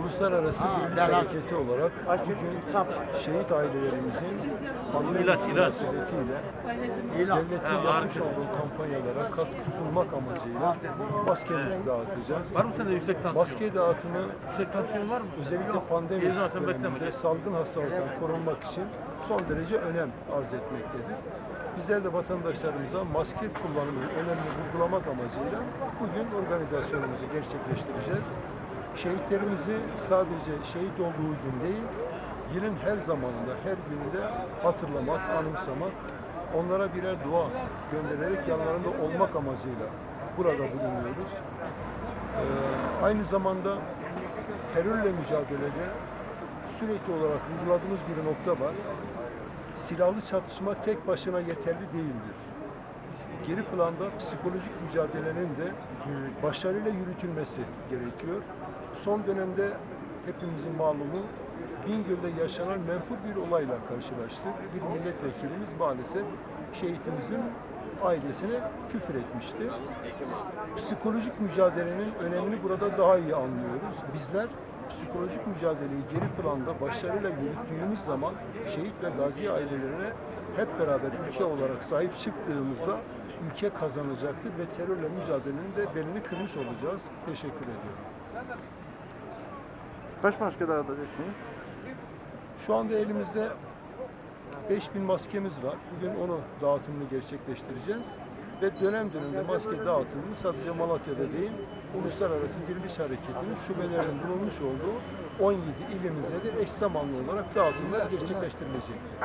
Uluslararası Diriliş Hareketi olarak bugün şehit ailelerimizin pandemi münasebetiyle devletin yapmış olduğu kampanyalara katkı sunmak amacıyla maskemizi dağıtacağız. Var mı sende yüksek tansiyon? Maske dağıtımı Yüksek tansiyon var mı? özellikle pandemi sen bekleme. döneminde salgın hastalıktan korunmak için son derece önem arz etmektedir. Bizler de vatandaşlarımıza maske kullanımının önemini vurgulamak amacıyla bugün organizasyonumuzu gerçekleştireceğiz. Şehitlerimizi sadece şehit olduğu gün değil, yılın her zamanında, her gününde hatırlamak, anımsamak, onlara birer dua göndererek yanlarında olmak amacıyla burada bulunuyoruz. Ee, aynı zamanda terörle mücadelede sürekli olarak vurguladığımız bir nokta var. Silahlı çatışma tek başına yeterli değildir. Geri planda psikolojik mücadelenin de başarıyla yürütülmesi gerekiyor. Son dönemde hepimizin malumu Bingöl'de yaşanan menfur bir olayla karşılaştık. Bir milletvekilimiz maalesef şehitimizin ailesine küfür etmişti psikolojik mücadelenin önemini burada daha iyi anlıyoruz. Bizler psikolojik mücadeleyi geri planda başarıyla yürüttüğümüz zaman şehit ve gazi ailelerine hep beraber ülke olarak sahip çıktığımızda ülke kazanacaktır ve terörle mücadelenin de belini kırmış olacağız. Teşekkür ediyorum. Kaç maske dağıtacaksınız? Şu anda elimizde 5000 maskemiz var. Bugün onu dağıtımını gerçekleştireceğiz. Ve dönem dönemde maske dağıtımını sadece Malatya'da değil, Uluslararası Diriliş Hareketi'nin şubelerinin bulunmuş olduğu 17 ilimizde de eş zamanlı olarak dağıtımlar gerçekleştirilecektir.